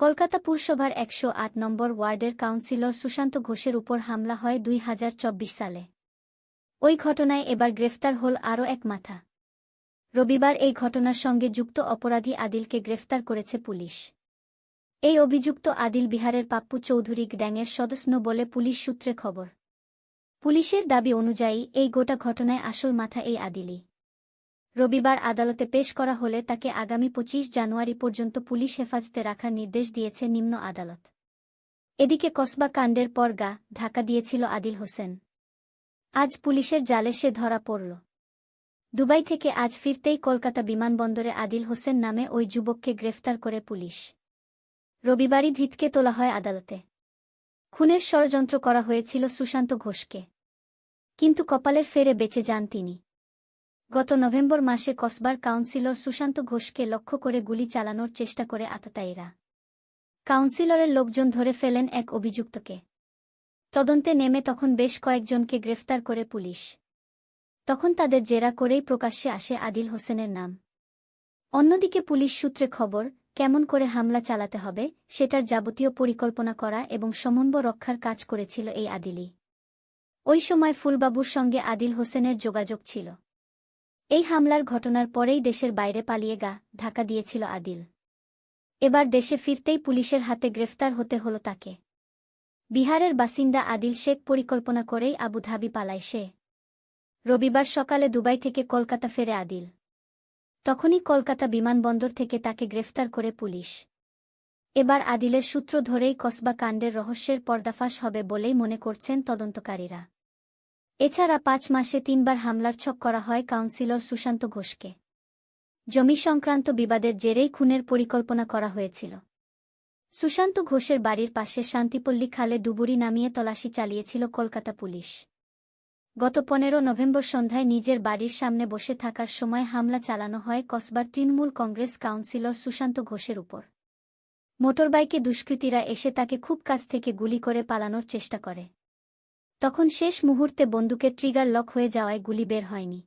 কলকাতা পুরসভার একশো আট নম্বর ওয়ার্ডের কাউন্সিলর সুশান্ত ঘোষের উপর হামলা হয় দুই হাজার চব্বিশ সালে। ওই ঘটনায় এবার গ্রেফতার হল আরও এক মাথা। রবিবার এই ঘটনার সঙ্গে যুক্ত অপরাধী আদিলকে গ্রেফতার করেছে পুলিশ। এই অভিযুক্ত আদিল বিহারের পাপ্পু চৌধুরী গ্যাংয়ের সদস্য বলে পুলিশ সূত্রে খবর। পুলিশের দাবি অনুযায়ী এই গোটা ঘটনায় আসল মাথা এই আদিলই। রবিবার আদালতে পেশ করা হলে তাকে আগামী পঁচিশ জানুয়ারি পর্যন্ত পুলিশ হেফাজতে রাখার নির্দেশ দিয়েছে নিম্ন আদালত। এদিকে কসবা কাণ্ডের পর গা ঢাকা দিয়েছিল আদিল হোসেন। আজ পুলিশের জালে সে ধরা পড়ল। দুবাই থেকে আজ ফিরতেই কলকাতা বিমানবন্দরে আদিল হোসেন নামে ওই যুবককে গ্রেফতার করে পুলিশ। রবিবারই ধিতকে তোলা হয় আদালতে। খুনের ষড়যন্ত্র করা হয়েছিল সুশান্ত ঘোষকে। কিন্তু কপালের ফেরে বেঁচে যান তিনি। গত নভেম্বর মাসে কসবার কাউন্সিলর সুশান্ত ঘোষকে লক্ষ্য করে গুলি চালানোর চেষ্টা করে আততায়ীরা কাউন্সিলরের লোকজন ধরে ফেলেন এক অভিযুক্তকে। তদন্তে নেমে তখন বেশ কয়েকজনকে গ্রেফতার করে পুলিশ। তখন তাদের জেরা করেই প্রকাশ্যে আসে আদিল হোসেনের নাম। অন্যদিকে পুলিশ সূত্রে খবর, কেমন করে হামলা চালাতে হবে, সেটার যাবতীয় পরিকল্পনা করা এবং সমন্বয় রক্ষার কাজ করেছিল এই আদিলি ওই সময় ফুলবাবুর সঙ্গে আদিল হোসেনের যোগাযোগ ছিল। এই হামলার ঘটনার পরেই দেশের বাইরে পালিয়ে গা ঢাকা দিয়েছিল আদিল। এবার দেশে ফিরতেই পুলিশের হাতে গ্রেফতার হতে হল তাকে। বিহারের বাসিন্দা আদিল শেখ পরিকল্পনা করেই আবুধাবি পালায় সে। রবিবার সকালে দুবাই থেকে কলকাতা ফেরে আদিল। তখনই কলকাতা বিমানবন্দর থেকে তাকে গ্রেফতার করে পুলিশ। এবার আদিলের সূত্র ধরেই কসবা কাণ্ডের রহস্যের পর্দাফাশ হবে বলেই মনে করছেন তদন্তকারীরা। এছাড়া পাঁচ মাসে তিনবার হামলার ছক করা হয় কাউন্সিলর সুশান্ত ঘোষকে। জমি সংক্রান্ত বিবাদের জেরেই খুনের পরিকল্পনা করা হয়েছিল। সুশান্ত ঘোষের বাড়ির পাশে শান্তিপল্লী খালে ডুবুরি নামিয়ে তলাশি চালিয়েছিল কলকাতা পুলিশ। গত পনেরো নভেম্বর সন্ধ্যায় নিজের বাড়ির সামনে বসে থাকার সময় হামলা চালানো হয় কসবার তৃণমূল কংগ্রেস কাউন্সিলর সুশান্ত ঘোষের উপর। মোটরবাইকে দুষ্কৃতীরা এসে তাকে খুব কাছ থেকে গুলি করে পালানোর চেষ্টা করে। তখন শেষ মুহূর্তে বন্দুকের ট্রিগার লক হয়ে যাওয়ায় গুলি বের হয়নি।